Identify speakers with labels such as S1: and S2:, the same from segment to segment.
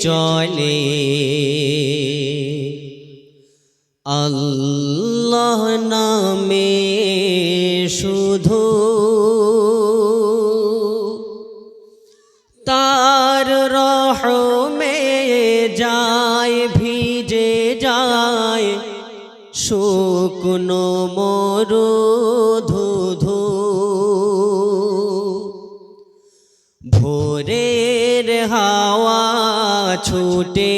S1: চলে। আল্লাহ নামে শুধু তার রহমে যায় ভিজে যায় শুকনো মরু ছুটে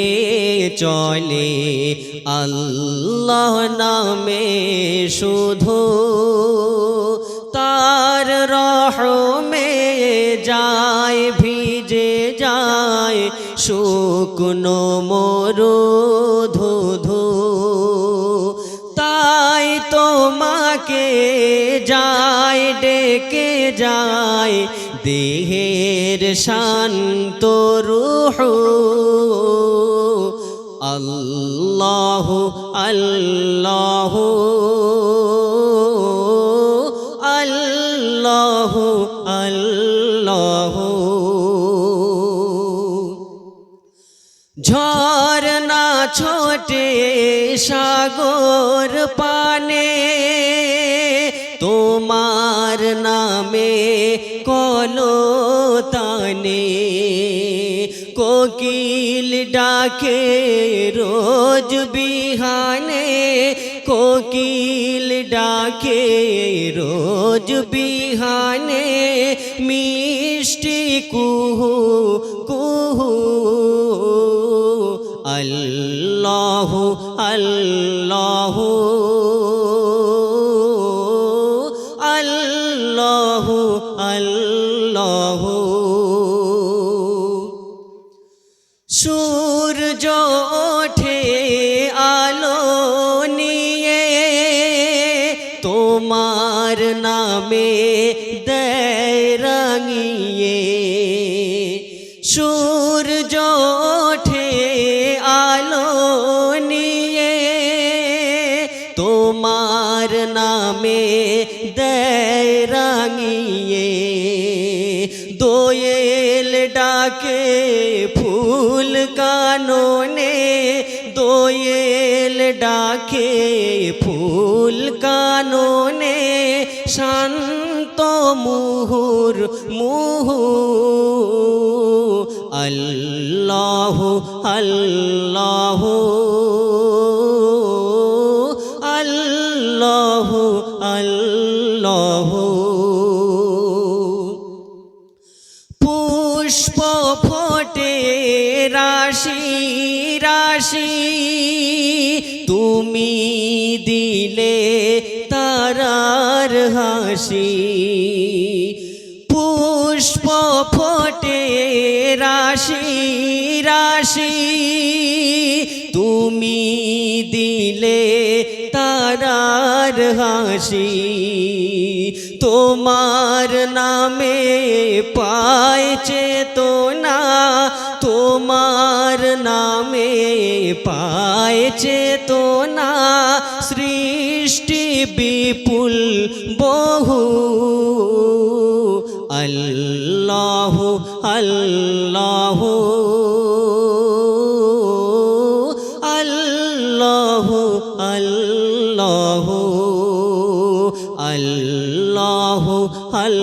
S1: চলে আল্লাহ নামে শুধু তার রহমে যায়, ভিজে যায়, শুকনো মরু ধুধু। তাই তোমাকে যায় ডেকে যায়। দেহের শান্ত রুহ। আল্লাহ আল্লাহ। আল্লাহ আল্লাহ। ঝরনা ছোটে সাগর পানে। তোমার নামে কলো তানে কোকিল ডাকে রোজ বিহানে, কোকিল ডাকে রোজ বিহানে, মিষ্টি কুহু কুহু, আল্লাহ আল্লাহ সূর্য ওঠে, আলো নিয়ে তোমার নামে দেয় রাঙিয়ে। সূর্য ওঠে, আলো নিয়ে তোমার নামে দেয় ডাকে ফুল কাননে দোয়েল ডাকে ফুল কাননে শান্ত মুহুর মুহু আল্লাহ আল্লাহ রাশি তুমি দিলে তারার হাসি। পুষ্প ফোটে রাশি রাশি। তুমি দিলে তারার হাসি। তোমার নামে পাইছে তো না, তোমার নামে পাইছে তো না। সৃষ্টি বিপুল বহু, আল্লাহ আল্লাহ। হল